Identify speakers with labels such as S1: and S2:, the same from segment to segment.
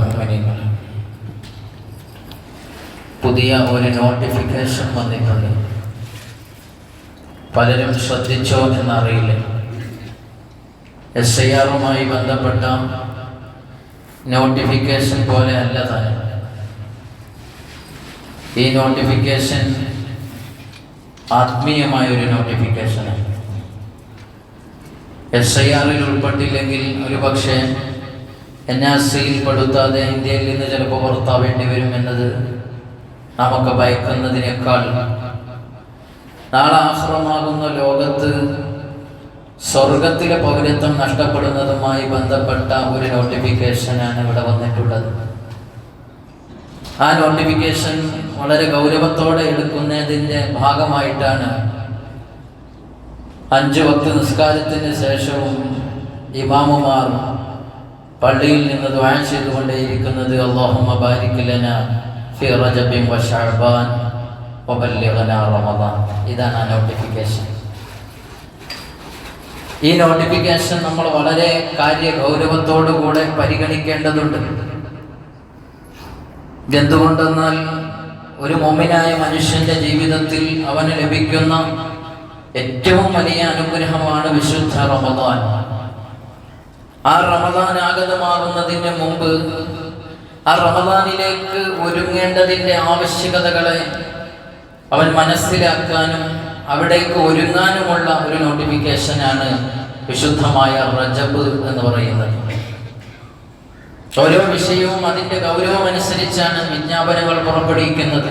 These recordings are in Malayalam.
S1: മുഅ്മിനീങ്ങൾ പുതിയ ഒരു നോട്ടിഫിക്കേഷൻ വന്നിട്ടുണ്ട്. പലരും ശ്രദ്ധിച്ചോ എന്നറിയില്ല. എസ് ഐ ആറുമായി ബന്ധപ്പെട്ട നോട്ടിഫിക്കേഷൻ പോലെ അല്ല താൻ. ഈ നോട്ടിഫിക്കേഷൻ ആത്മീയമായ ഒരു നോട്ടിഫിക്കേഷനാണ് എസ് ഐ ആറിൽ ഉൾപ്പെട്ടില്ലെങ്കിൽ ഒരു പക്ഷേ എൻ ആർ പെടുത്താതെ ഇന്ത്യയിൽ നിന്ന് ചിലപ്പോൾ പുറത്താവേണ്ടി വരും എന്നത് നമുക്ക് ഭയക്കുന്നതിനേക്കാൾ നാളെ ആശ്രമാകുന്ന ലോകത്ത് സ്വർഗത്തിലെ പൗരത്വം നഷ്ടപ്പെടുന്നതുമായി ബന്ധപ്പെട്ട ഒരു നോട്ടിഫിക്കേഷനാണ് ഇവിടെ വന്നിട്ടുള്ളത്. ആ നോട്ടിഫിക്കേഷൻ വളരെ ഗൗരവത്തോടെ എടുക്കുന്നതിന്റെ ഭാഗമായിട്ടാണ് അഞ്ച് വക്ത നിസ്കാരത്തിന് ശേഷവും ഇമാമുമാർ പള്ളിയിൽ നിന്ന് ദ്വാൻ ചെയ്തുകൊണ്ടേയിരിക്കുന്നത് അള്ളാഹുമ്മ ബാരിക് ലന ഫി റജബിൻ വ ശഅബാൻ വബല്ലിഗ്ന റമദാൻ. ഇതാണ് ആ നോട്ടിഫിക്കേഷൻ. ഈ നോട്ടിഫിക്കേഷൻ നമ്മൾ വളരെ കാര്യ ഗൗരവത്തോടു കൂടെ പരിഗണിക്കേണ്ടതുണ്ട്. എന്തുകൊണ്ടെന്നാൽ ഒരു മോമിനായ മനുഷ്യന്റെ ജീവിതത്തിൽ അവന് ലഭിക്കുന്ന ഏറ്റവും വലിയ അനുഗ്രഹമാണ് വിശുദ്ധ റമദാൻ. ആ റമദാൻ ആഗതമാകുന്നതിന് മുമ്പ് ആ റമദാനിലേക്ക് ഒരുങ്ങേണ്ടതിന്റെ ആവശ്യകതകളെ അവൻ മനസ്സിലാക്കാനും അവിടേക്ക് ഒരുങ്ങാനുമുള്ള ഒരു നോട്ടിഫിക്കേഷനാണ് വിശുദ്ധമായ റജബ് എന്ന് പറയുന്നത്. ഓരോ വിഷയവും അതിന്റെ ഗൗരവം അനുസരിച്ചാണ് വിജ്ഞാപനങ്ങൾ പുറപ്പെടുവിക്കുന്നത്.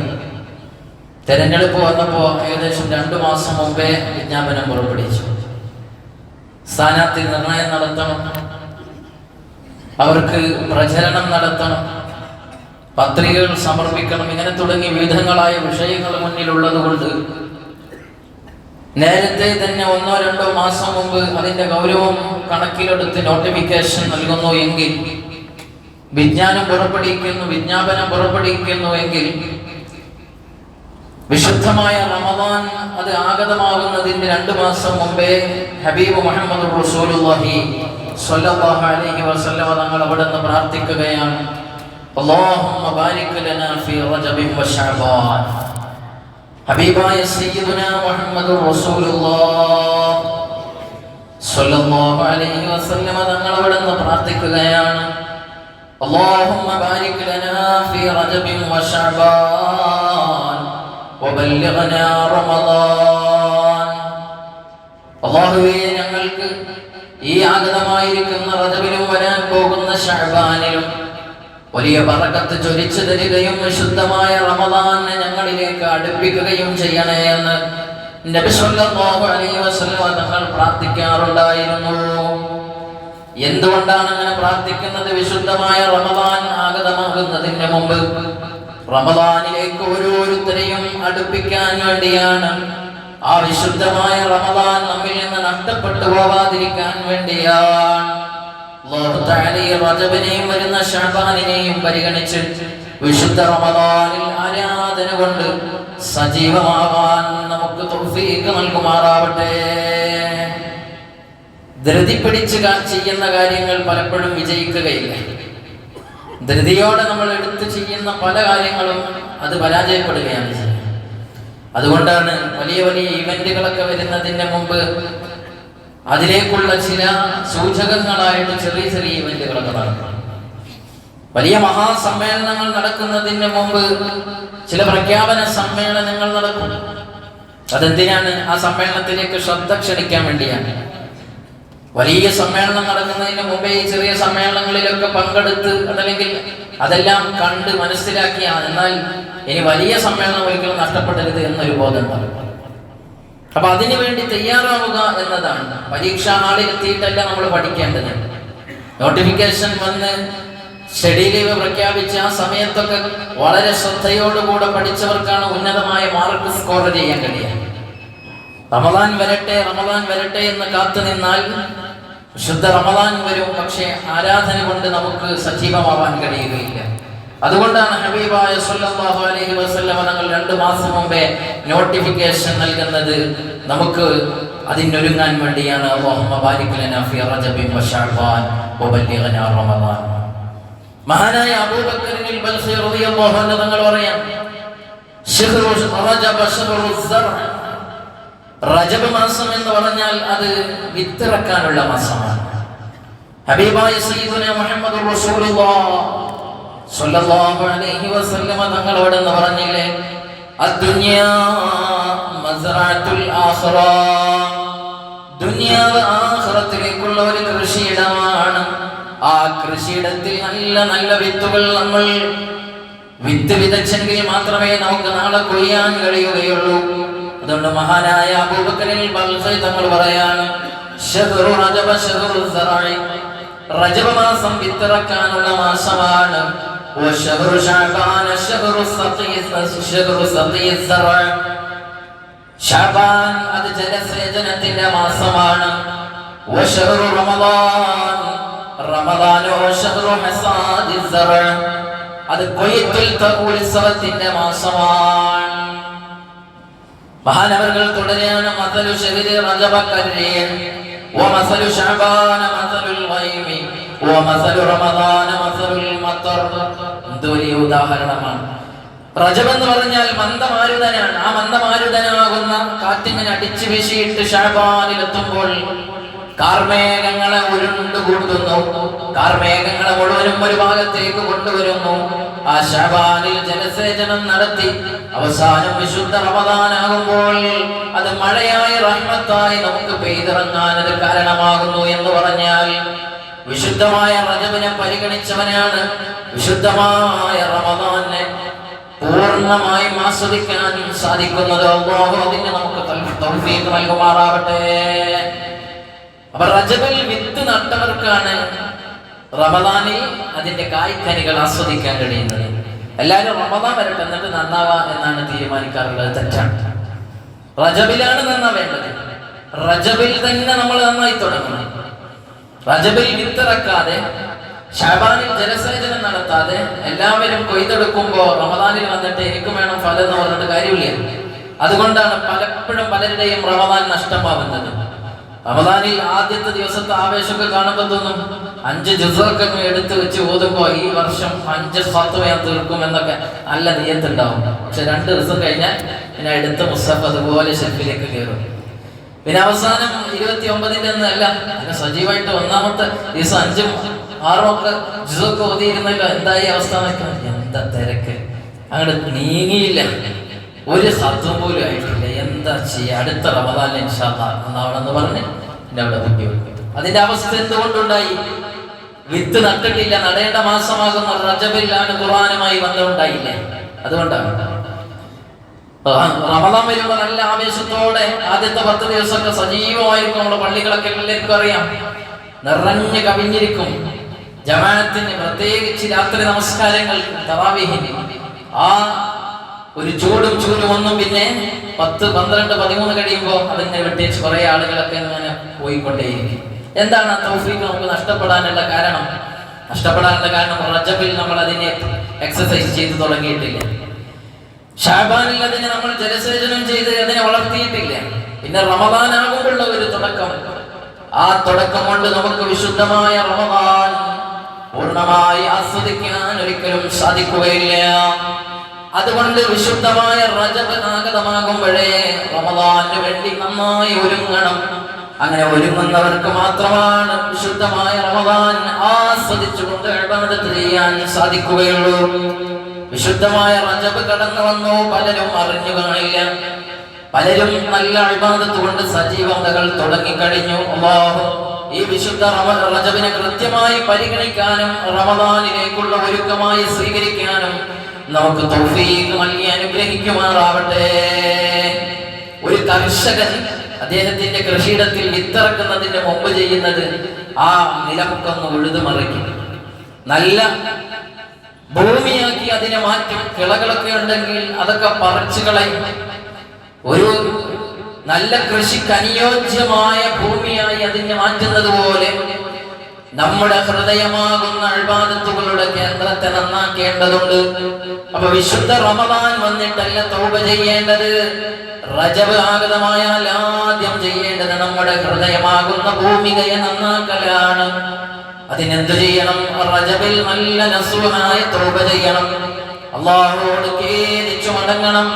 S1: തെരഞ്ഞെടുപ്പ് വന്നപ്പോൾ ഏകദേശം രണ്ടു മാസം മുമ്പേ വിജ്ഞാപനം പുറപ്പെടുവിച്ചു. സ്ഥാനാർത്ഥി നിർണയം നടത്തണം. അവർക്ക് പ്രചരണം നടത്തണം. പത്രികകൾ സമർപ്പിക്കണം. ഇങ്ങനെ തുടങ്ങി വിവിധങ്ങളായ വിഷയങ്ങൾ മുന്നിലുള്ളത് കൊണ്ട് നേരത്തെ തന്നെ ഒന്നോ രണ്ടോ മാസം മുമ്പ് അതിന്റെ ഗൗരവം കണക്കിലെടുത്ത് നോട്ടിഫിക്കേഷൻ നൽകുന്നു എങ്കിൽ വിജ്ഞാനം പുറപ്പെടുവിക്കുന്നു വിജ്ഞാപനം പുറപ്പെടുവിക്കുന്നു എങ്കിൽ വിശുദ്ധമായ റമദാൻ അത് ആഗതമാകുന്നതിന്റെ രണ്ട് മാസം മുമ്പേ ഹബീബ് മുഹമ്മദ് റസൂലുള്ളാഹി സല്ലല്ലാഹു അലൈഹി വസല്ലമ തങ്ങൾ അവിടെ നിന്ന് പ്രാർത്ഥിക്കുകയാണ്. അല്ലാഹുമ്മ ബാരിക് ലനാ ഫീ റജബിൻ വശഅബാൻ ഹബീബായ സയ്യിദുനാ മുഹമ്മദുർ റസൂലുള്ളാഹ്. സല്ലല്ലാഹു അലൈഹി വസല്ലമ തങ്ങൾ അവിടെ നിന്ന് പ്രാർത്ഥിക്കുകയാണ്. അല്ലാഹുമ്മ ബാരിക് ലനാ ഫീ റജബിൻ വശഅബാൻ വബല്ലിഗ്നാ റമദാൻ. അല്ലാഹുവേ ഞങ്ങൾക്ക് ഈ ആഗതമായിരിക്കുന്ന റജബിലും വരാൻ പോകുന്ന ഷഹബാനിലും വലിയ പറക്കത്ത് ചൊരിച്ചു തരികയും വിശുദ്ധമായ റമദാനെ ഞങ്ങളിലേക്ക് അടുപ്പിക്കുകയും ചെയ്യണേ എന്ന് തങ്ങൾ പ്രാർത്ഥിക്കാറുണ്ടായിരുന്നു. എന്തുകൊണ്ടാണ് അങ്ങനെ പ്രാർത്ഥിക്കുന്നത്? വിശുദ്ധമായ റമദാൻ ആഗതമാകുന്നതിന് മുമ്പ് റമദാനിലേക്ക് ഓരോരുത്തരെയും അടുപ്പിക്കാൻ വേണ്ടിയാണ് ആ വിശുദ്ധമായ റമദാൻ നമ്മിൽ നിന്ന് നഷ്ടപ്പെട്ടു പോവാതിരിക്കാൻ വേണ്ടിയാണ്. റജബിനെയും വരുന്ന ഷാബാനിനെയും പരിഗണിച്ച് വിശുദ്ധ റമദാനിൽ ആരാധന കൊണ്ട് സജീവമാവാൻ നമുക്ക് തൗഫീഖ് നൽകുമാറാവട്ടെ. ധൃതി പിടിച്ച് ചെയ്യുന്ന കാര്യങ്ങൾ പലപ്പോഴും വിജയിക്കുകയില്ല. ധൃതിയോടെ നമ്മൾ എടുത്ത് ചെയ്യുന്ന പല കാര്യങ്ങളും അത് പരാജയപ്പെടുകയാണ് അതുകൊണ്ടാണ് വലിയ വലിയ ഇവന്റുകളൊക്കെ വരുന്നതിന് മുമ്പ് അതിലേക്കുള്ള ചില സൂചകങ്ങളായിട്ട് ചെറിയ ചെറിയ ഇവന്റുകളൊക്കെ നടക്കും വലിയ മഹാസമ്മേളനങ്ങൾ നടക്കുന്നതിന് മുമ്പ് ചില പ്രഖ്യാപന സമ്മേളനങ്ങൾ നടക്കും. അതെന്തിനാണ് ആ സമ്മേളനത്തിലേക്ക് ശ്രദ്ധ ക്ഷണിക്കാൻ വേണ്ടിയാണ്? വലിയ സമ്മേളനം നടക്കുന്നതിന് മുമ്പേ ഈ ചെറിയ സമ്മേളനങ്ങളിലൊക്കെ പങ്കെടുത്ത് അതല്ലെങ്കിൽ അതെല്ലാം കണ്ട് മനസ്സിലാക്കിയ എന്നാൽ ഇനി വലിയ സമ്മേളനം ഒരിക്കലും നഷ്ടപ്പെടരുത് എന്നൊരു ബോധം അപ്പൊ അതിനു വേണ്ടി തയ്യാറാവുക എന്നതാണ്. പരീക്ഷാ ഹാളിലെത്തിയിട്ടല്ല നമ്മൾ പഠിക്കേണ്ടത്. നോട്ടിഫിക്കേഷൻ വന്ന് ഷെഡ്യൂൾ പ്രഖ്യാപിച്ച ആ സമയത്തൊക്കെ വളരെ ശ്രദ്ധയോടുകൂടെ പഠിച്ചവർക്കാണ് ഉന്നതമായ മാർക്ക് സ്കോർ ചെയ്യാൻ കഴിയുക. റമദാൻ വരട്ടെ റമദാൻ വരട്ടെ എന്ന് കാത്തു നിന്നാൽ ശുദ്ധ റമദാൻ വരും. പക്ഷേ ആരാധന കൊണ്ട് നമുക്ക് സജീവമാവാൻ കഴിയുകയില്ല. അതുകൊണ്ടാണ് ഹബീബായ സല്ലല്ലാഹു അലൈഹി വസല്ലമ തങ്ങൾ രണ്ട് മാസം മുമ്പേ നോട്ടിഫിക്കേഷൻ നൽകുന്നത് നമുക്ക് അതിനൊരുങ്ങാൻ വേണ്ടിയാണ്. മഹാനായ അബൂബക്കറിനിൽ തങ്ങൾ പറയാം റജബ മാസം എന്ന് പറഞ്ഞാൽ അത് വിത്തിറക്കാനുള്ള മാസമാണ് ഹബീബായ സയ്യിദുന മുഹമ്മദ് റസൂലുള്ളാഹ് സ്വല്ലല്ലാഹു അലൈഹി വസല്ലമ തങ്ങളോട് എന്ന് പറഞ്ഞില്ലേ? അദ്ദുനിയാ മസ്റഅത്തുൽ ആഖിറ. ദുനിയാവ് ആഖിറത്തിലേക്കുള്ള ഒരു കൃഷിയിടമാണ്. ആ കൃഷിയിടത്തിൽ നല്ല നല്ല വിത്തുകൾ നമ്മൾ വിത്ത് വിതച്ചെങ്കിൽ മാത്രമേ നമുക്ക് നാളെ കൊയ്യാൻ കഴിയുകയുള്ളൂ. അതുകൊണ്ട് മഹാനായ അബൂബക്കരിൽ തങ്ങൾ പറയാണ് റജബ മാസം വിത്തിറക്കാനുള്ള മാസമാണ് അത് ജലസേചനത്തിന്റെ മാസമാണ് അത് കൊയ്ത്തുൽ മാസമാണ് മഹാനവറുകൾ തുടരെയാണ് മസലു ശഹരി റജബ കരീം ومثل شعبان مثل الغيم ومثل رمضان مثل المطر ഇതൊരു ഉദാഹരണമാണ് റജബ് എന്ന് പറഞ്ഞാൽ മന്ദമാരുതനാണ് ആ മന്ദമാരുതനാകുന്ന കാറ്റിങ്ങനെ അടിച്ചു വീശിയിട്ട് ഷാബാനിലെത്തുമ്പോൾ കാർമേഘങ്ങളെ ഉരുണ്ടുകൂടുന്നു കാർമേഘങ്ങളെ മുഴുവനും ഒരു ഭാഗത്തേക്ക് കൊണ്ടുവരുന്നു ആ ഷാബാനിൽ ജലസേചനം നടത്തി അവസാനം വിശുദ്ധ റമദാനാകുമ്പോൾ അത് മഴയായി റഹ്മത്തായി നമുക്ക് പെയ്തിറങ്ങാൻ അത് കാരണമാകുന്നു എന്ന് പറഞ്ഞാൽ വിശുദ്ധമായ റജബിനെ പരിഗണിച്ചവനാണ്. വിശുദ്ധമായ റമദാനെ പൂർണമായും ആസ്വദിക്കാൻ സാധിക്കുന്നത് നമുക്ക് തൗഫീഖ് നൽകുമാറാവട്ടെ അപ്പൊ റജബിൽ വിത്ത് നട്ടവർക്കാണ് റമദാനിൽ അതിന്റെ കായ്ക്കനികൾ ആസ്വദിക്കാൻ കഴിയുന്നത്. എല്ലാവരും റമദാൻ വരട്ടെ എന്നിട്ട് നന്നാവാ എന്നാണ് തീരുമാനിക്കാറുള്ളത്. തെറ്റാണ്. റജബിലാണ് നന്നാവേണ്ടത് റജബിൽ തന്നെ നമ്മൾ നന്നായി തുടങ്ങണം. റജബിൽ വിത്തിറക്കാതെ ഷാബാനിൽ ജലസേചനം നടത്താതെ എല്ലാവരും കൊയ്തെടുക്കുമ്പോൾ റമദാനിൽ വന്നിട്ട് എനിക്ക് വേണം ഫലം എന്ന് പറഞ്ഞിട്ട് കാര്യമില്ല. അതുകൊണ്ടാണ് പലപ്പോഴും പലരുടെയും റമദാൻ നഷ്ടമാവുന്നത്. റമദാനിൽ ആദ്യത്തെ ദിവസത്തെ ആവേശമൊക്കെ കാണുമ്പോൾ തോന്നും. അഞ്ച് ജുസൊക്കെ എടുത്തു വെച്ച് ഓതുമ്പോ ഈ വർഷം അഞ്ച് ഫത്ത് ഞാൻ തീർക്കും എന്നൊക്കെ നല്ല നിയത്തുണ്ടാവും. പക്ഷെ രണ്ട് ദിവസം കഴിഞ്ഞാൽ പിന്നെ എടുത്ത മുസ്തഫ് അതുപോലെ ഷെൽഫിലേക്ക് കയറും. പിന്നെ അവസാനം ഇരുപത്തി ഒമ്പതിന്റെ അല്ല പിന്നെ സജീവമായിട്ട് ഒന്നാമത്തെ ദിവസം അഞ്ചും ആറും ഒക്കെ ജിസൊക്കെ ഓതിയിരുന്നല്ലോ. എന്തായി അവസ്ഥ എന്താ തിരക്ക്? അങ്ങോട്ട് നീങ്ങിയില്ല. ഒരു സത്വം പോലും ആയിട്ടില്ല. എന്താ ചെയ്യാ? അടുത്ത റമദാൻ ഇൻഷാല്ലാ എന്നാവണമെന്ന് പറഞ്ഞ് എന്നെ അവിടെ വെക്കും. അതിന്റെ അവസ്ഥ എന്തുകൊണ്ടുണ്ടായി? വിത്ത് നട്ടിട്ടില്ല നടേണ്ട മാസമാകുന്ന റജബിലാണ് ഖുർആാനുമായി ബന്ധമുണ്ടായില്ലേ? അതുകൊണ്ടാണ്. റമദാൻ വരുമ്പോൾ നല്ല ആവേശത്തോടെ ആദ്യത്തെ പത്ത് ദിവസമൊക്കെ സജീവമായിരിക്കും നമ്മുടെ പള്ളികളൊക്കെ എല്ലാവർക്കും അറിയാം. നിറഞ്ഞു കവിഞ്ഞിരിക്കും. ജമാഅത്തിന് പ്രത്യേകിച്ച് രാത്രി നമസ്കാരങ്ങൾ ആ ഒരു ചൂടും ചൂടും ഒന്നും പിന്നെ പത്ത് പന്ത്രണ്ട് പതിമൂന്ന് കഴിയുമ്പോൾ അതിങ്ങനെ വെട്ടിച്ച് കുറെ ആളുകളൊക്കെ ഇങ്ങനെ പോയിക്കൊണ്ടേയിരിക്കും. എന്താണ് തൗഫീഖ് നമുക്ക് നഷ്ടപ്പെടാനുള്ള കാരണം? നഷ്ടപ്പെടാനുള്ള കാരണം റജബിൽ നമ്മൾ അതിനെ എക്സസൈസ് ചെയ്ത് തുടങ്ങിയിട്ടില്ല. ഷാബാനിൽ അതിനെ നമ്മൾ ജലസേചനം ചെയ്ത് അതിനെ വളർത്തിയിട്ടില്ല. പിന്നെ റമദാനാകുമ്പോഴുള്ള ഒരു തുടക്കം. ആ തുടക്കം കൊണ്ട് നമുക്ക് വിശുദ്ധമായ റമദാൻ പൂർണമായി ആസ്വദിക്കാൻ ഒരിക്കലും സാധിക്കുകയില്ല. അതുകൊണ്ട് വിശുദ്ധമായ റജബ് ആഗതമാകുമ്പോഴേ റമദാന് വേണ്ടി നന്നായി ഒരുങ്ങണം. അങ്ങനെ ഒരുങ്ങുന്നവർക്ക് മാത്രമാണ് വിശുദ്ധമായ റമദാൻ ആസ്വദിച്ചുകൊണ്ട് ഇബാദത്ത് ചെയ്യാൻ സാധിക്കുകയുള്ളൂ. വിശുദ്ധമായ റജബ് കടന്നു വന്നു പലരും അറിഞ്ഞു കാണില്ല. പലരും നല്ല അഴിബാദത്ത് കൊണ്ട് സജീവതകൾ തുടങ്ങിക്കഴിഞ്ഞു. ഈ വിശുദ്ധ റജബിനെ കൃത്യമായി പരിഗണിക്കാനും റമദാനിലേക്കുള്ള ഒരുക്കമായി സ്വീകരിക്കാനും നമുക്ക് തൗഫീഖ് നൽകി അനുഗ്രഹിക്കുമാറാവട്ടെ. ഒരു കർഷകൻ അദ്ദേഹത്തിന്റെ കൃഷിയിടത്തിൽ വിത്തിറക്കുന്നതിന് മുമ്പ് ചെയ്യുന്നത് ആ നിലമൊക്കൊന്ന് ഉഴുതുമറിക്കും. നല്ല ഭൂമിയാക്കി അതിനെ മാറ്റും കിളകളൊക്കെ ഉണ്ടെങ്കിൽ അതൊക്കെ പറിച്ചു കളയും. ഒരു നല്ല കൃഷിക്ക് അനുയോജ്യമായ ഭൂമിയായി അതിനെ മാറ്റുന്നത് പോലെ നമ്മുടെ ഹൃദയമാകുന്ന അഴിബാദത്തുകളുടെ കേന്ദ്രത്തെ നന്നാക്കേണ്ടതുണ്ട്. അപ്പൊ വിശുദ്ധ റമദാൻ വന്നിട്ടല്ല തൗബ ചെയ്യേണ്ടത്? റജബ് ആഗതമായാൽ ആദ്യം ചെയ്യേണ്ടത് നമ്മുടെ ഹൃദയമാകുന്ന ഭൂമികയെ നന്നാക്കലാണ്. അതിനെന്തു ചെയ്യണം? റജബിൽ നല്ല നസുഹായ തോപ ചെയ്യണം. അള്ളാഹുവോട് ഖേദിച്ചു മടങ്ങണം.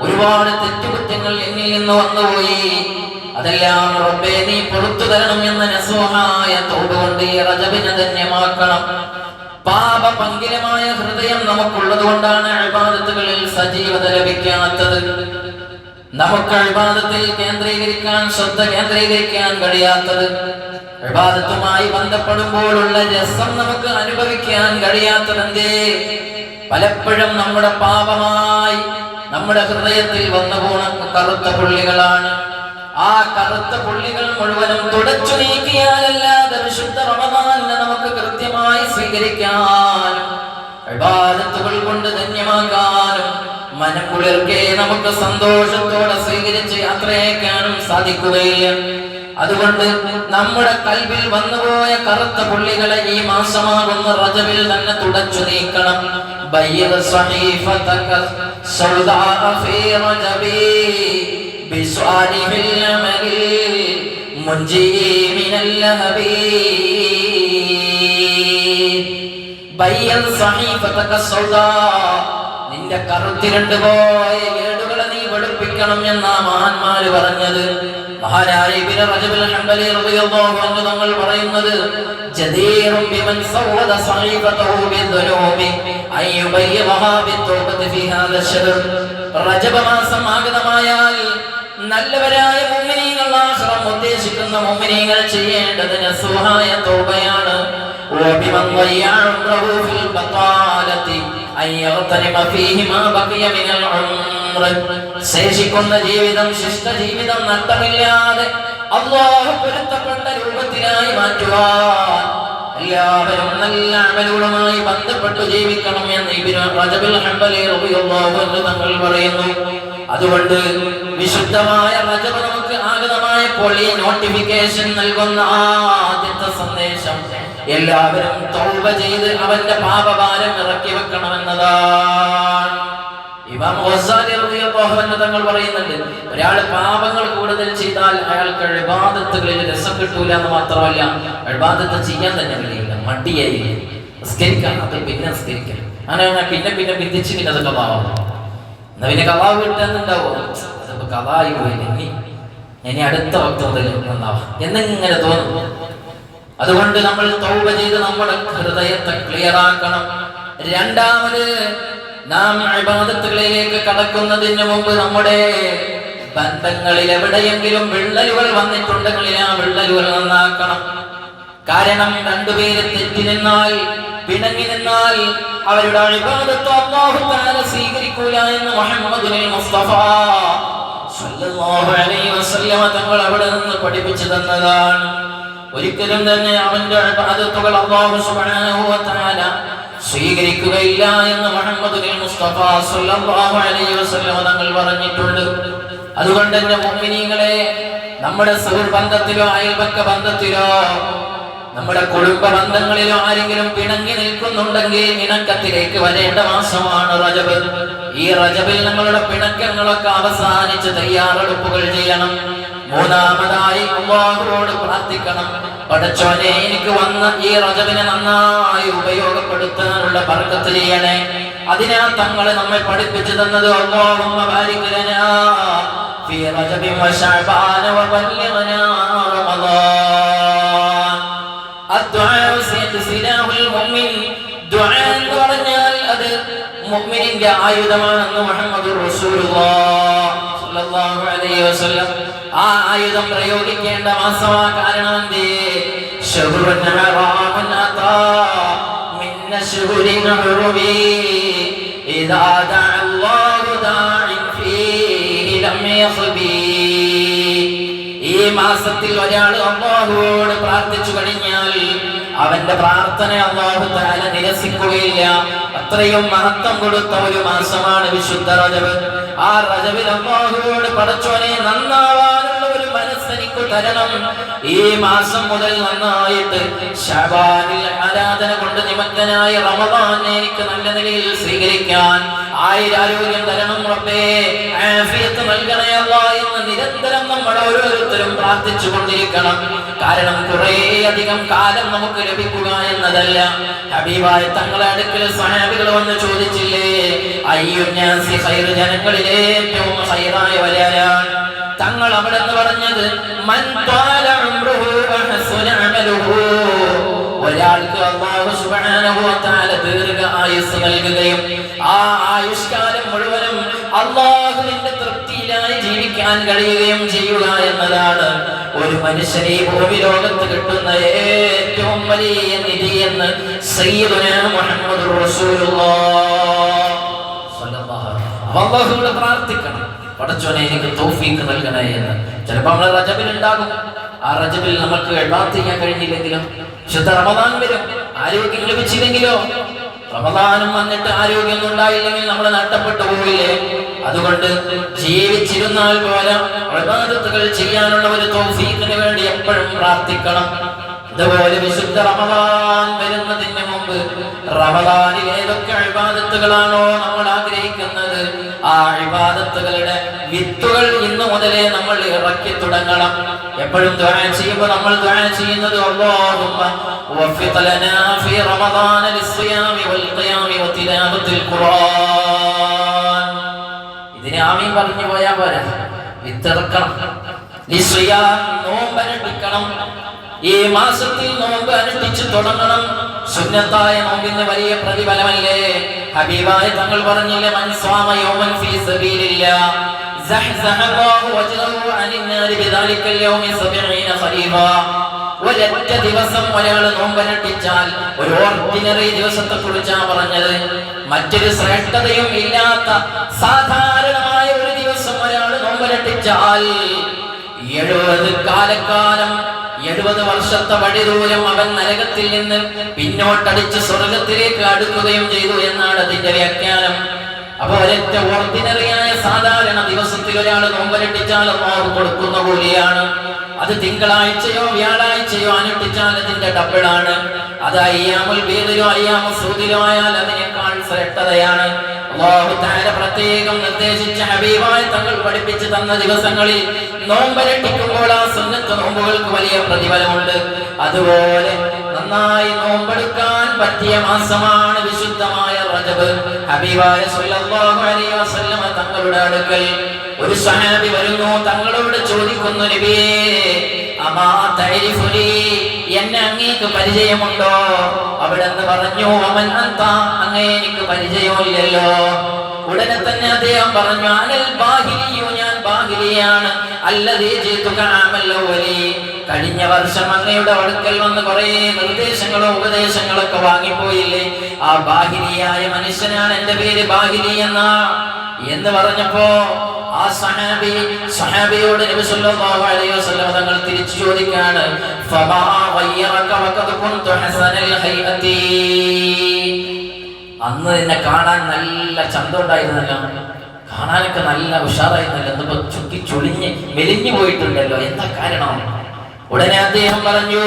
S1: ഒരുപാട് തെറ്റുകുറ്റങ്ങൾ എന്നിൽ നിന്ന് വന്നുപോയി. അതെല്ലാം റബ്ബേ നീ പുറത്തു തരണം എന്ന നസുഹായ തോടുകൊണ്ട് കൊണ്ട് ഈ റജബിനെ ധന്യമാക്കണം. പാപ പങ്കിലമായ ഹൃദയം നമുക്കുള്ളത് കൊണ്ടാണ് അഴിബാദത്തുകളിൽ സജീവത ലഭിക്കാത്തത്. നമുക്ക് അഴിബാദത്തിൽ കേന്ദ്രീകരിക്കാൻ ശ്രദ്ധ കേന്ദ്രീകരിക്കാൻ കഴിയാത്തത്. അഴിബാദത്തുമായി ബന്ധപ്പെടുമ്പോഴുള്ള രസം നമുക്ക് അനുഭവിക്കാൻ കഴിയാത്തതെന്തേ? പലപ്പോഴും നമ്മുടെ പാപമായി നമ്മുടെ ഹൃദയത്തിൽ വന്നു പോണ കറുത്ത പുള്ളികളാണ്. ആ കറുത്ത പുള്ളികൾ മുഴുവനും തുടച്ചു നീക്കിയാലല്ലാതെ വിശുദ്ധ റമദാനിനെ നമുക്ക് കൃത്യമായി സ്വീകരിക്കാനും ഇബാദത്തുകൾ കൊണ്ട് ധന്യമാകാനും മനക്കുളിർക്കെ നമുക്ക് സന്തോഷത്തോടെ സ്വീകരിച്ച് യാത്രയേക്കാനും സാധിക്കുകയില്ല. അതുകൊണ്ട് നമ്മുടെ കൽവിൽ വന്നുപോയ കറുത്ത പുള്ളികളെ ഈ മാസമാകുന്ന റജവിൽ തന്നെ തുടച്ചു നീക്കണം. ബയ്യ സഹീഫതക സൗദാ ഫീ റജബീ. بسؤاله الأمل المنجي من اللهب بيض صحيفتك السوداء നിന്റെ കറുത്തിരണ്ട് പോയ ഏടുകളെ നീ വെളുപ്പിക്കണം എന്നാ മഹാന്മാര് പറഞ്ഞത് മഹാനായ ഇബ്നു റജബുൽ ഹംബലി റളിയല്ലാഹു അൻഹു തങ്ങൾ പറയുന്നത് ജദീറും ബിമൻ സവദ സഹീഫതഹു ബിദ്ദുനൂബി അൻ യുബയ്യിദഹാ ബിത്തൗബതി ഫീ ഹാദാ ശഹർ റജബ മാസം ആഗതമായാൽ നല്ലവരായ മുഅ്മിനീങ്ങൾ ആഖിറം ഉദ്ദേശിക്കുന്ന മുഅ്മിനീങ്ങൾ ചെയ്യേണ്ടത് നസുഹായ തൗബയാണ് وبمن ضيع عمره في البطالة أن يغتنم فيه ما بقي من العمر ശേഷിക്കുന്ന ജീവിതം ശിഷ്ട ജീവിതം നഷ്ടമില്ലാതെ അള്ളാഹു പൊരുത്തപ്പെട്ട രൂപത്തിലായി മാറ്റുവാൻ എല്ലാവരും നല്ല അമലുകളുമായി ബന്ധപ്പെട്ടു ജീവിക്കണം എന്ന് ഇബ്നു റജബുൽ ഹംബലി റളിയല്ലാഹു അൻഹു തങ്ങൾ പറയുന്നു അതുകൊണ്ട് വിശുദ്ധമായ റജബ് നമുക്ക് ആഗതമായപ്പോൾ ഈ നോട്ടിഫിക്കേഷൻ നൽകുന്ന ആദ്യത്തെ സന്ദേശം എല്ലാവരും തൗബ ചെയ്ത് അവന്റെ പാപഭാരം ഇറക്കി വെക്കണമെന്നതാണ്. ഇമാം തങ്ങൾ പറയുന്നുണ്ട് ഒരാൾ പാപങ്ങൾ കൂടുതൽ ചെയ്താൽ അയാൾക്ക് ഇബാദത്തുകളിൽ രസം കിട്ടൂല എന്ന് മാത്രമല്ല ഇബാദത്ത് ചെയ്യാൻ തന്നെ കഴിയില്ല മടിയായി നിസ്കരിക്കാം അത് പിന്നെ നിസ്കരിക്കാം. അങ്ങനെ പിന്നെ പിന്നെ ബന്ധിച്ച് പിന്നെ അതൊക്കെ കഥാവും എന്നാ പിന്നെ കഥാവ് കിട്ടാന്നുണ്ടാവോ? കഥായി ഇനി അടുത്ത വക്ത മുതൽ എന്നിങ്ങനെ തോന്നും. അതുകൊണ്ട് നമ്മൾ തൗബ ചെയ്ത് നമ്മുടെ ഹൃദയത്തെ ക്ലിയർ ആക്കണം. രണ്ടാമത് നാം ഇബാദത്തുകളിലേക്ക് കടക്കുന്നതിന് മുമ്പ് നമ്മുടെ ബന്ധങ്ങളിൽ എവിടെയെങ്കിലും വിള്ളലുകൾ വന്നിട്ടുണ്ടെങ്കിൽ ആ വിള്ളലുകൾ നന്നാക്കണം. കാരണം രണ്ടുപേര് തെറ്റി നിന്നാൽ പിണങ്ങി നിന്നാൽ അവരുടെ തആല സ്വീകരിക്കൂല എന്ന് മുഹമ്മദുൽ മുസ്തഫ തങ്ങൾ അവിടെ നിന്ന് പഠിപ്പിച്ചു തന്നതാണ്. ഒരിക്കലും തന്നെ അവന്റെ പാദത്തുകൾ വ തആല സ്വീകരിക്കുകയില്ല എന്ന് മുഹമ്മദ് മുസ്തഫ സല്ലല്ലാഹു അലൈഹി വസല്ലം തങ്ങൾ പറഞ്ഞിട്ടുണ്ട്. അതുകൊണ്ട് എന്റെ മുഅ്മിനീങ്ങളെ നമ്മുടെ സുഹൃത്ത് ബന്ധത്തിലോ അയൽപക്ക ബന്ധത്തിലോ നമ്മുടെ കുടുംബ ബന്ധങ്ങളിലോ ആരെങ്കിലും പിണങ്ങി നിൽക്കുന്നുണ്ടെങ്കിൽ ഇണക്കത്തിലേക്ക് വരേണ്ട മാസമാണ് റജബ്. ഈ റജബിൽ നമ്മളുടെ പിണക്കങ്ങളൊക്കെ അവസാനിച്ച് തയ്യാറെടുപ്പുകൾ ചെയ്യണം. മൂന്നാമതായി അള്ളാഹുവോട് പ്രാർത്ഥിക്കണം. പടച്ചോനെ എനിക്ക് വന്ന ഈ റജബിനെ നന്നായി ഉപയോഗപ്പെടുത്താനുള്ള ബർക്കത്ത് ചെയ്യണേ. അതിനാ തങ്ങളെ നമ്മെ പഠിപ്പിച്ചു തന്നത്. അല്ലാഹുമ്മ ബാരിക് ലനാ ഫീ റജബിൻ വശഅബാന വബല്ലിഗ്നാ എന്ന് പറഞ്ഞാൽ അത് മുഅ്മിനിന്റെ ആയുധമാണെന്ന് മുഹമ്മദ് റസൂലുള്ളാഹ് അലൈഹി വസല്ലം. ആ ആയുധം പ്രയോഗിക്കേണ്ട മാസമാ കാരണം എന്തേ ശഹ്റുൻ ഹറാമുൻ അതാ അശ്ഹുരിൻ ഹുറുമി ഇദാ ദഅ അല്ലാഹു ദാഇൻ മാസത്തിൽ ഒരാൾ അള്ളാഹുവോട് പ്രാർത്ഥിച്ചു കഴിഞ്ഞാൽ അവന്റെ പ്രാർത്ഥന അള്ളാഹു താല നിരസിക്കുകയില്ല. അത്രയും മഹത്വം കൊടുത്ത ഒരു മാസമാണ് വിശുദ്ധ റജബ്. ആ റജബിൽ അള്ളാഹുവോട് പടച്ചോനെ നന്നാവാനുള്ള എനിക്ക് തരണം. ഈ മാസം മുതൽ നന്നായിട്ട് ശബാനിൽ ആരാധന കൊണ്ട് നിമഗ്നായ റമദാൻ എനിക്ക് നല്ല നിലയിൽ സ്വീകരിക്കാൻ ആയിരാരോഗ്യം തരണം റബ്ബേ. ആഫിയത്ത് നൽകണേ അല്ലാഹ് എന്ന് നിരന്തരം നമ്മൾ ഓരോരുത്തരും പ്രാർത്ഥിച്ചു കൊണ്ടിരിക്കണം. കാരണം കുറേ അധികം കാലം നമുക്ക് ലഭിക്കുക എന്നതല്ല. ഹബീബായ തങ്ങളെ അടുക്കൽ സഹാബികൾ വന്ന് ചോദിച്ചില്ലേ അയ്യുന്നാസി ഞാൻ ജനങ്ങളിലേറ്റവും ഏറ്റവും ഖൈറായവരാരാണ് തങ്ങൾ അവിടെ നിന്ന് പറഞ്ഞത് ഒരാൾക്ക് അല്ലാഹു സുബ്ഹാനഹു വ തആല ദീർഘ ആയുസ് നൽകുകയും ആ ആയുഷ്കാലം മുഴുവനും അല്ലാഹുവിന്റെ തൃപ്തിയിലായി ജീവിക്കാൻ കഴിയുകയും ചെയ്യുക എന്നതാണ് ഒരു മനുഷ്യനെ ഭൂമി ലോകത്ത് കിട്ടുന്ന ഏറ്റവും വലിയ നിധി എന്ന് സയ്യിദുനാ മുഹമ്മദുർ റസൂലുള്ളാഹ് പ്രാർത്ഥിക്കണം. പടച്ചോനെ എനിക്ക് തോഫീക്ക് നൽകണേ എന്ന്. ചിലപ്പോൾ നമ്മൾ റജബിൽ ഉണ്ടാകും. ആ റജബിൽ നമുക്ക് എഴുതാത്ത് ചെയ്യാൻ കഴിഞ്ഞില്ലെങ്കിലും ശുദ്ധ റമദാൻ വരും. ആരോഗ്യം ലഭിച്ചില്ലെങ്കിലോ? റമദാനും വന്നിട്ട് ആരോഗ്യം ഉണ്ടായില്ലെങ്കിൽ നമ്മൾ നഷ്ടപ്പെട്ടു പോവില്ലേ? അതുകൊണ്ട് ജീവിച്ചിരുന്നാൽ പോലെ പ്രഭാതത്തുകൾ ചെയ്യാനുള്ള ഒരു തോഫീക്കിന് വേണ്ടി എപ്പോഴും പ്രാർത്ഥിക്കണം. ഇതുപോലെ വിശുദ്ധ റമദാൻ വരുന്നതിന് മുമ്പ് റമദാനിൽ ഏതൊക്കെ അഴിബാദത്തുകളാണോ നമ്മൾ ആഗ്രഹിക്കുന്നത്? ആ ഇബാദത്തുകളുടെ വിത്തുകൾ ഇന്നു മുതലേ നമ്മൾ ഇറക്കി തുടങ്ങണം. എപ്പോഴും ദ്വാ ചെയ്യുമ്പോൾ നമ്മൾ ദുആ ചെയ്യുന്നത് ഇതിനെ ആമീൻ പറഞ്ഞു പോയാ പോരാ. വിത്തിറക്കണം. ലിസ്സിയാം നോമ്പനുഷ്ഠിക്കണം. ഈ മാസത്തിൽ നോമ്പ് അനുഷ്ഠിച്ചു തുടങ്ങണം. സുന്നത്തായ നോമ്പിന് വലിയ പ്രതിഫലമല്ലേ ഹബീബായ തങ്ങൾ പറഞ്ഞില്ലേ മൻ സ്വാമ യൗമൻ ഫീ സബീലില്ലാ زحزح الله وجهه عن النار بذلك اليوم سبعين خريفا ഒരൊറ്റ ദിവസം ഒരാൾ നോമ്പനുഷ്ഠിച്ചാൽ ഒരു ഓർഡിനറി ദിവസത്തെ കുറിച്ചാണ് പറഞ്ഞത് മറ്റൊരു ശ്രേഷ്ഠതയും ഇല്ലാത്ത സാധാരണമായ ഒരു ദിവസം ഒരാൾ നോമ്പനുഷ്ഠിച്ചാൽ എഴുപത് കാലക്കാലം എഴുപത് വർഷത്തെ വഴി ദൂരം അവൻ നരകത്തിൽ നിന്ന് പിന്നോട്ടടിച്ച് സ്വർഗത്തിലേക്ക് അടുക്കുകയും ചെയ്തു എന്നാണ് അതിന്റെ വ്യാഖ്യാനം. അപ്പൊ ഒരൊറ്റ ഓർഡിനറിയായ സാധാരണ ദിവസത്തിൽ ഒരാൾ നോമ്പരട്ടിച്ചാൽ അള്ളാഹു കൊടുക്കുന്ന കൂലിയാണ്. അത് തിങ്കളാഴ്ചയോ വ്യാഴാഴ്ചയോ അനുഷ്ഠിച്ചാൽ അതിന്റെ ഡബിളാണ് അത് അയ്യാമുൽ ബീദിലോ അയ്യാമു സൂദിലോ ആയാൽ അതിനേക്കാൾ ശ്രേഷ്ഠതയാണ്. അള്ളാഹു താര പ്രത്യേകം നിർദ്ദേശിച്ച ഹബീബായ തങ്ങൾ പഠിപ്പിച്ചു തന്ന ദിവസങ്ങളിൽ നോമ്പരട്ടിക്കുമ്പോൾ ആ സുന്നത്ത് നോമ്പുകൾക്ക് വലിയ പ്രതിഫലമുണ്ട്. അതുപോലെ നന്നായി നോമ്പെടുക്കാൻ പറ്റിയ മാസമാണ് വിശുദ്ധമായ റജബ്. ഹബീബായ സല്ലല്ലാഹു അലൈഹി വസല്ലമ തങ്ങളുടെ അടുക്കൽ ഒരു സഹാബി വരുന്നു തങ്ങളോട് ചോദിക്കുന്നു നബിയേ അമാ എന്നെ അങ്ങേക്ക് പരിചയമുണ്ടോ? അവിടെ നിന്ന് പറഞ്ഞു അവൻ അന്താ അങ്ങേ എനിക്ക് പരിചയമില്ലല്ലോ. ഉടനെ തന്നെ അദ്ദേഹം പറഞ്ഞു അനൽ ബാഹിലിയോ ഞാൻ ബാഹിലിയാണ്. അല്ലതേ ചേത്തുകാമല്ലോ വലി കഴിഞ്ഞ വർഷം അങ്ങയുടെ അടുക്കൽ വന്ന് കുറെ നിർദ്ദേശങ്ങളോ ഉപദേശങ്ങളൊക്കെ വാങ്ങിപ്പോയില്ലേ? ആ ബാഹിരിയായ മനുഷ്യനാണ് എന്റെ പേര് ബാഹിരി എന്ന? എന്ന് പറഞ്ഞപ്പോ ആ സഹാബി നബി സല്ലല്ലാഹു അലൈഹി വസല്ലം തങ്ങൾ തിരിച്ചു ചോദിക്കാണ് ഫമാ വയ്യറക വഖദ് കുൻതു ഹസനൽ ഹൈഅതി അന്ന് എന്നെ കാണാൻ നല്ല ചന്തം ഉണ്ടായിരുന്നല്ലോ. കാണാനൊക്കെ നല്ല ഉഷാറായിരുന്നല്ലോ. എന്നിപ്പോ ചുറ്റി ചുളിഞ്ഞ് മെലിഞ്ഞു പോയിട്ടുണ്ടല്ലോ. എന്താ കാരണം? ഉടനെ അദ്ദേഹം പറഞ്ഞു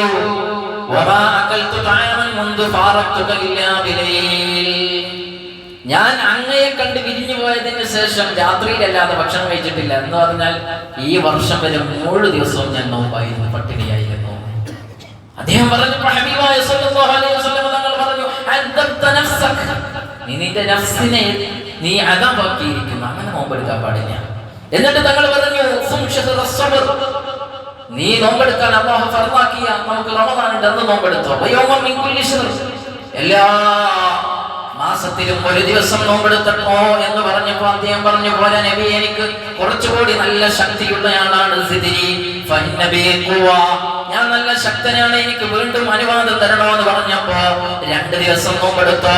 S1: "വമാ അകൽതു തഅമൻ മുൻദു ഫാറഖ്തുക ഇല്ലാ ബിലൈൽ." ഞാൻ അങ്ങയെ കണ്ട് വിരിഞ്ഞു പോയതിന് ശേഷം രാത്രിയിലല്ലാതെ ഭക്ഷണം കഴിച്ചിട്ടില്ല. എന്ന് പറഞ്ഞാൽ ഈ വർഷം വരെ മൂന്ന് ദിവസവും ഞാൻ നോമ്പായിരുന്നു പട്ടിണിയായിരുന്നു. അദ്ദേഹം പറഞ്ഞു ഹബീബായ സല്ലല്ലാഹു അലൈഹി വസല്ലം പറഞ്ഞു അദ്ദബ്ത നഫ്സക. നീ നിന്റെ നഫ്സിനെ നീ അകമാക്കിയിരിക്കുന്നു അങ്ങനെ നോമ്പെടുക്കാൻ പാടില്ല. എന്നിട്ട് തങ്ങൾ പറഞ്ഞു നീ നോമ്പെടുക്കാൻ അള്ളാഹു ഫർമാക്കിയ നമുക്ക് റമദാനുണ്ട് അന്ന് നോമ്പെടുത്തോ എല്ലാ മാസത്തിലും ഒരു ദിവസം നോമ്പെടുത്തോ എന്ന് പറഞ്ഞപ്പോ അദ്ദേഹം പറഞ്ഞു പോലെ നബി എനിക്ക് കുറച്ചുകൂടി നല്ല ശക്തിയുള്ളയാളാണ്. ഞാൻ നല്ല ശക്തനാണ് എനിക്ക് വീണ്ടും അനുവാദം എന്ന് പറഞ്ഞപ്പോ രണ്ട് ദിവസം നോമ്പെടുത്തോ.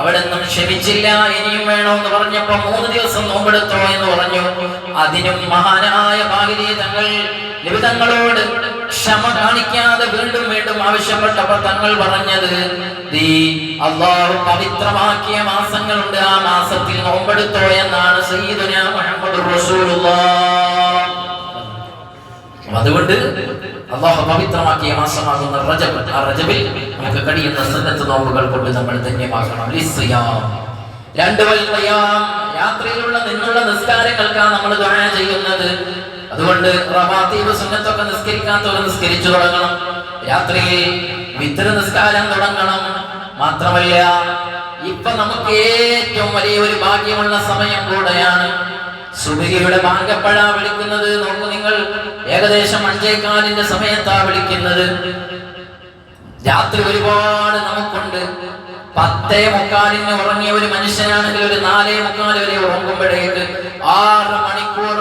S1: അവിടെ നിന്നും ക്ഷമിച്ചില്ല ഇനിയും എന്ന് പറഞ്ഞപ്പോ മൂന്ന് ദിവസം നോമ്പെടുത്തോ എന്ന് പറഞ്ഞു. അതിനും മഹാനായ ഭാഗിരി തങ്ങൾ നിബിതങ്ങളോട് ക്ഷമ കാണിക്കാതെ വീണ്ടും വീണ്ടും ആവശ്യപ്പെട്ടപ്പോൾ തങ്ങൾ പറഞ്ഞത് "ദീ അള്ളാഹു പവിത്രമാക്കിയ മാസങ്ങളുണ്ട്. ആ മാസത്തിൽ നോമ്പെടുത്തോ എന്നാണ് മുഹമ്മദ് അതുകൊണ്ട് അള്ളാഹു പവിത്രമാക്കിയ മാസമാകുന്ന റജബ് ആ റജബിൽ നമുക്ക് കഴിയുന്ന സന്നദ്ധ നോമ്പുകൾ കൊണ്ട് നമ്മൾ ധന്യമാക്കണം രണ്ടു വൽവയാം രാത്രിയിലുള്ള നിന്നുള്ള നിസ്കാരങ്ങൾക്കാണ് നമ്മൾ ദുആ ചെയ്യുന്നത്. അതുകൊണ്ട് റവാത്തീബ് സുന്നത്തൊക്കെ നിസ്കരിക്കാത്തവർ നിസ്കരിച്ചു തുടങ്ങണം. രാത്രിയിൽ വിത്ര നിസ്കാരം തുടങ്ങണം. മാത്രമല്ല ഇപ്പൊ നമുക്ക് ഏറ്റവും വലിയ ഒരു ഭാഗ്യമുള്ള സമയം കൂടെയാണ് സുബിരിയുടെ ഭാഗ്യപ്പഴാ വിളിക്കുന്നത്. നോക്കൂ നിങ്ങൾ ഏകദേശം അഞ്ചേക്കാലിന്റെ സമയത്താ വിളിക്കുന്നത്. രാത്രി ഒരുപാട് നമുക്കുണ്ട്. പത്തേ മുക്കാലിന് ഉറങ്ങിയ ഒരു മനുഷ്യനാണെങ്കിൽ ഒരു നാലേ മുക്കാൽ വരെ ഉറങ്ങുമ്പോഴേക്ക് ആറ് മണിക്കൂർ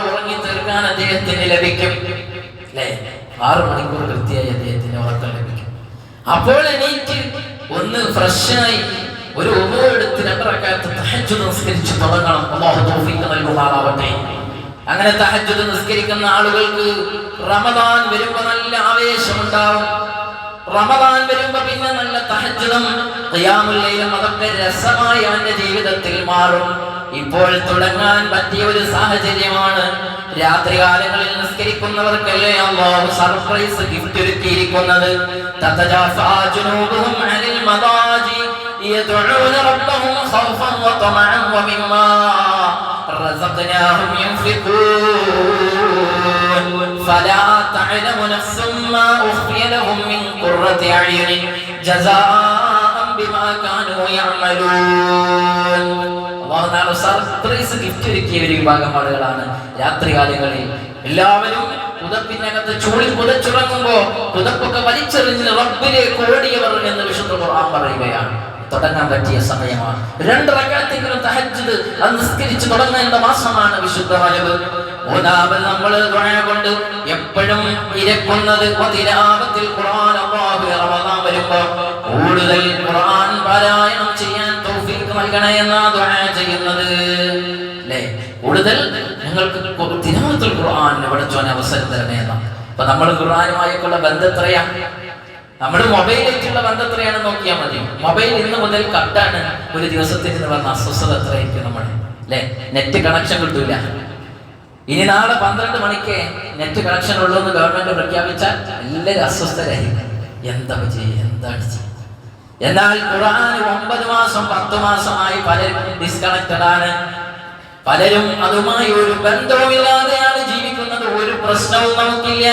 S1: ഉറങ്ങി അദ്ദേഹത്തിന് ലഭിക്കും. അല്ലേ? ആറ് മണിക്കൂർ കൃത്യമായി അദ്ദേഹത്തിന് ഉറക്കം ലഭിക്കും. അപ്പോൾ എനിക്ക് ഒന്ന് ഫ്രഷായി ഒരു ഉപയോഗത്ത് രണ്ടറക്കാലത്ത് തഹജ്ജുദ് നിസ്കരിച്ച് തുടങ്ങണം. അല്ലാഹു തൗഫീഖ് നൽകുമാറാവട്ടെ. അങ്ങനെ തഹജ്ജു നിസ്കരിക്കുന്ന ആളുകൾക്ക് റമദാൻ വരുമ്പോൾ നല്ല ആവേശമുണ്ടാവും. റമദാൻ വരുമ്പോ പിന്നെ നല്ല ലൈലും അതൊക്കെ രസമായി അവന്റെ ജീവിതത്തിൽ മാറും. ഇപ്പോൾ തുടങ്ങാൻ പറ്റിയ ഒരു സാഹചര്യമാണ് രാത്രികാലങ്ങളിൽ നിസ്കരിക്കുന്നവർക്കല്ലേ അല്ലാഹു സർപ്രൈസ് ഗിഫ്റ്റ് ഒരുക്കിയിരിക്കുന്നത് തതജാഫാ ജുനൂബുഹും അനിൽ മദാജി يدعون ربهم خوفا وطمعا ومما رزقناهم ينفقون فلا تعلم نفس ما أخفي لهم من قرة أعين جزاء بما كانوا يعملون അള്ളാഹു നാളെ സർപ്രൈസ് ഗിഫ്റ്റ് ഒരുക്കിയ ഒരു വിഭാഗം ആളുകളാണ് രാത്രികാലങ്ങളിൽ. എല്ലാവരും പുതപ്പിനകത്ത് ചൂളിൽ പുതച്ചുറങ്ങുമ്പോ പുതപ്പൊക്കെ വലിച്ചെറിഞ്ഞ് റബ്ബിലേക്ക് ഓടിയവർ എന്ന് വിശുദ്ധ ഖുർആൻ പറയുകയാണ്. തുടങ്ങാൻ പറ്റിയ സമയമാണ്. രണ്ട് റക്കാത്തെങ്കിലും തഹജ്ജുദ് അത് തുടങ്ങേണ്ട മാസമാണ് വിശുദ്ധ റജബ് മൂന്നാമത് നമ്മൾ കൊണ്ട് എപ്പോഴും ഇരക്കുന്നത് വതിലാവത്തിൽ ഖുർആൻ അല്ലാഹു റമദാൻ വരുമ്പോ കൂടുതൽ ഖുർആൻ പാരായണം ചെയ്യാൻ തൗഫീഖ് നൽകണേ എന്നാ ദുആ ചെയ്യുന്നത്. അല്ലേ? കൂടുതൽ ഞങ്ങൾക്ക് തിരുവനന്തപുരം ഖുർആൻ പഠിച്ചോൻ അവസരം തരണേ അപ്പൊ നമ്മൾ ഖുർആനുമായൊക്കെയുള്ള ബന്ധത്രയാ നമ്മുടെ മൊബൈലിലേക്കുള്ള ബന്ധം എത്രയാണ് നോക്കിയാൽ മതി. മൊബൈൽ ഇന്ന് മുതൽ കട്ടാണ്. ഒരു ദിവസത്തിന് എന്ന് പറഞ്ഞ അസ്വസ്ഥത എത്രയായിരിക്കും നമ്മൾ അല്ലെ? നെറ്റ് കണക്ഷൻ കിട്ടൂല. ഇനി നാളെ പന്ത്രണ്ട് മണിക്ക് നെറ്റ് കണക്ഷൻ ഉള്ളൂ എന്ന് ഗവൺമെന്റ് പ്രഖ്യാപിച്ചാൽ എല്ലാവരും അസ്വസ്ഥരായിരിക്കും എന്താ ചെയ്യുക എന്താണ് ചെയ്യുക എന്നാൽ ഖുർആൻ ഒമ്പത് മാസം പത്ത് മാസമായി പലരും ഡിസ്കണക്റ്റഡ് ആണ്. പലരും അതുമായി ഒരു ബന്ധവുമില്ലാതെയാണ് ജീവിക്കുന്നത്. ഒരു പ്രശ്നവും നമുക്കില്ല.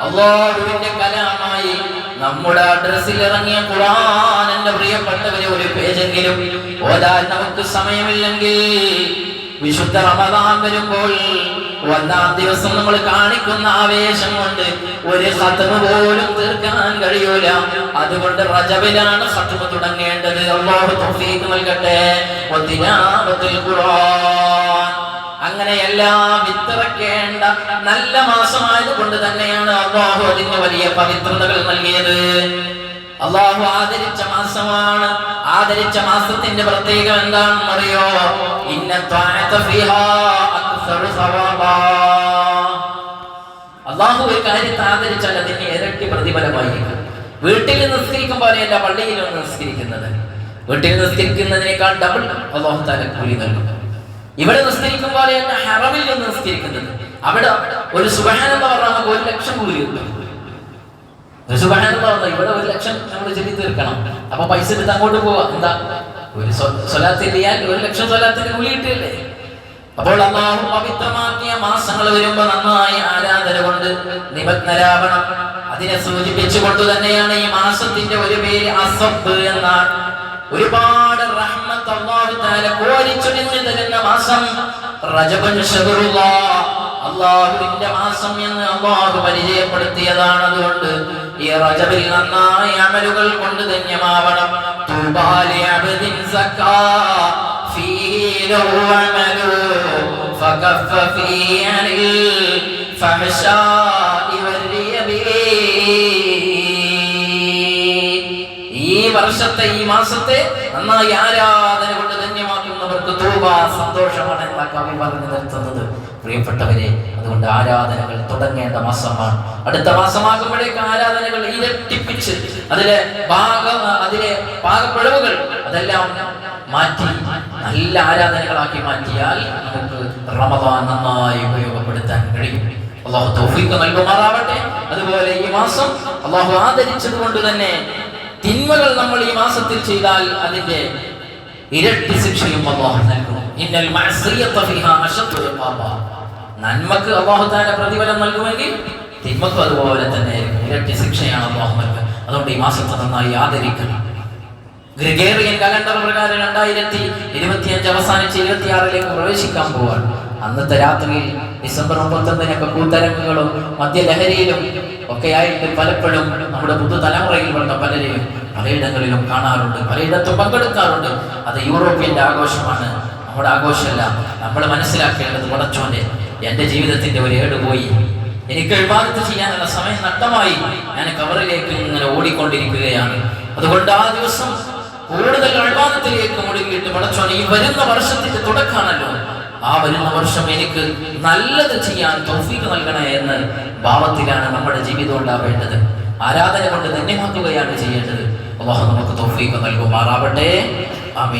S1: അള്ളാഹുവിന്റെ കലാമായി നമ്മുടെ അഡ്രസ്സിൽ ഇറങ്ങിയ ഖുർആൻ എന്റെ പ്രിയപ്പെട്ടവരെ ഒരു പേജെങ്കിലും ഓതാൻ നമുക്ക് സമയമില്ലെങ്കിൽ വിശുദ്ധ റമദാൻ വരുമ്പോൾ ഒന്നാം ദിവസം നമ്മൾ കാണിക്കുന്ന ആവേശം കൊണ്ട് ഒരു ഖത്മ പോലും തീർക്കാൻ കഴിയൂല. അതുകൊണ്ട് റജബിലാണ് ഖത്മ തുടങ്ങേണ്ടത്. തൗഫീഖ് നൽകട്ടെ. ഖുർആൻ. അങ്ങനെ എല്ലാ വിത്തിറക്കേണ്ട നല്ല മാസമായത് കൊണ്ട് തന്നെയാണ് അള്ളാഹു അതിന് വലിയ പവിത്രതകൾ നൽകിയത്. അള്ളാഹു ആദരിച്ച മാസമാണ്. ആദരിച്ച മാസത്തിന്റെ പ്രത്യേകം എന്താണെന്ന് അറിയോ ഇന്ന അള്ളാഹു ഒരു കാര്യത്തെ ആദരിച്ചാൽ അതിന് ഇരട്ടി പ്രതിഫലമായിരിക്കും. വീട്ടിൽ നിസ്കരിക്കും പോലെയല്ല പള്ളിയിലാണ് നിസ്കരിക്കുന്നത്. വീട്ടിൽ നിസ്കരിക്കുന്നതിനേക്കാൾ ഡബിൾ അള്ളാഹു താല കൂലി നൽകും. ഇവിടെ നിസ്കരിക്കും പോലെയല്ല ഹറമിൽ നിന്ന് നിസ്കരിക്കുന്നത്. അവിടെ ഒരു സുബഹാനെന്ന് പറഞ്ഞാൽ ഒരു ലക്ഷം കൂലി ഒരു സുബഹാനെന്ന് പറഞ്ഞാൽ ഇവിടെ ഒരു ലക്ഷം നമ്മൾ ചെല്ലി തീർക്കണം. അപ്പൊ പൈസ എടുത്ത് അങ്ങോട്ട് പോവാ. എന്താ? ഒരു സ്വലാത്ത് ചെയ്യാൻ ഒരു ലക്ഷം സ്വലാത്തിന് കൂലി കിട്ടിയല്ലേ അപ്പോൾ അള്ളാഹു പവിത്രമാക്കിയ മാസങ്ങൾ വരുമ്പോ നന്നായി ആരാധന കൊണ്ട് നിബന്ധരാവണം അതിനെ സൂചിപ്പിച്ചുകൊണ്ട് തന്നെയാണ് ഈ മാസത്തിന്റെ ഒരു പേര് അസബ് എന്നാണ്. ഒരുപാട് റഹ്മത്ത് അല്ലാഹു തആല കോരിച്ചൊരിഞ്ഞു തരുന്ന മാസം റജബൻ അള്ളാഹുവിന്റെ മാസം എന്ന് അള്ളാഹു പരിചയപ്പെടുത്തിയതാണ് അതുകൊണ്ട് ഈ റജബിൽ നന്നായി അമലുകൾ കൊണ്ട് ധന്യമാവണം. തൂബാലി അബ്ദിൻ സക്കാ. അമലു ഫകഫ ഫീഹി അനിൽ ഫഹ്ശാഇ വൽരിയബി ഈ വർഷത്തെ ഈ മാസത്തെ നന്നായി ആരാധന കൊണ്ട് ധന്യമാക്കുന്നവർക്ക് തൂവ സന്തോഷമാണ് എന്ന കവി പറഞ്ഞു നിർത്തുന്നത്. പ്രിയപ്പെട്ടവരെ അതുകൊണ്ട് ആരാധനകൾ തുടങ്ങേണ്ട മാസമാണ്. അടുത്ത മാസമാകുമ്പോഴേക്ക് ആരാധനകൾ ഇരട്ടിപ്പിച്ച് അതിലെ ഭാഗ അതിലെ പാകപ്പിഴവുകൾ അതെല്ലാം മാറ്റി നല്ല ആരാധനകളാക്കി മാറ്റിയാൽ നമുക്ക് റമദാൻ നന്നായി ഉപയോഗപ്പെടുത്താൻ കഴിയും. അള്ളാഹു തൗഫീഖ് നൽകുമാറാവട്ടെ. അതുപോലെ ഈ മാസം അള്ളാഹു ആദരിച്ചത് കൊണ്ട് തന്നെ തിന്മകൾ നമ്മൾ ഈ മാസത്തിൽ ചെയ്താൽ അതിന്റെ ഇരട്ടി ശിക്ഷയും അള്ളാഹു നൽകും. ഇന്നൽ നന്മക്ക് അള്ളാഹു താല പ്രതിഫലം നൽകുമെങ്കിൽ തിന്മക്കും അതുപോലെ തന്നെ ഇരട്ടി ശിക്ഷയാണ് അള്ളാഹു നൽകുക. അതുകൊണ്ട് ഈ മാസത്തെ നന്നായി ആദരിക്കണം. ഗ്രിഗേറിയൻ കലണ്ടർ പ്രകാരം രണ്ടായിരത്തി ഇരുപത്തിയഞ്ച് അവസാനിച്ച് ഇരുപത്തിയാറിലേക്ക് പ്രവേശിക്കാൻ പോവാണ്. അന്നത്തെ രാത്രിയിൽ ഡിസംബർ മുപ്പത്തൊന്നിനൊക്കെ കൂത്തരങ്ങുകളും മദ്യലഹരിയിലും ഒക്കെയായിട്ട് പലപ്പോഴും നമ്മുടെ പുതുതലമുറയിൽപ്പെട്ട പലരെയും പലയിടങ്ങളിലും കാണാറുണ്ട് പലയിടത്തും പങ്കെടുക്കാറുണ്ട്. അത് യൂറോപ്യന്റെ ആഘോഷമാണ്. നമ്മുടെ ആഘോഷമല്ല നമ്മൾ മനസ്സിലാക്കേണ്ടത് പടച്ചോന്റെ എന്റെ ജീവിതത്തിന്റെ ഒരു ഏട് പോയി. എനിക്ക് വിവാദത്ത് ചെയ്യാനുള്ള സമയം നഷ്ടമായി. ഞാൻ കവറിലേക്ക് ഇങ്ങനെ ഓടിക്കൊണ്ടിരിക്കുകയാണ്. അതുകൊണ്ട് ആ ദിവസം കൂടുതൽ അഴിവാദത്തിലേക്ക് മുടങ്ങിയിട്ട് പടച്ചോനെ ഈ വരുന്ന വർഷത്തിന്റെ തുടക്കാണല്ലോ ആ വരുന്ന വർഷം എനിക്ക് നല്ലത് ചെയ്യാൻ തൗഫീഖ് നൽകണേ എന്ന് ഭാവത്തിലാണ് നമ്മുടെ ജീവിതം ഉണ്ടാവേണ്ടത്. ആരാധന കൊണ്ട് ധന്യമാക്കുകയാണ് ചെയ്യേണ്ടത്. അള്ളാഹു നമുക്ക് തൗഫീഖ് നൽകുമാറാവട്ടെ. ആമീൻ.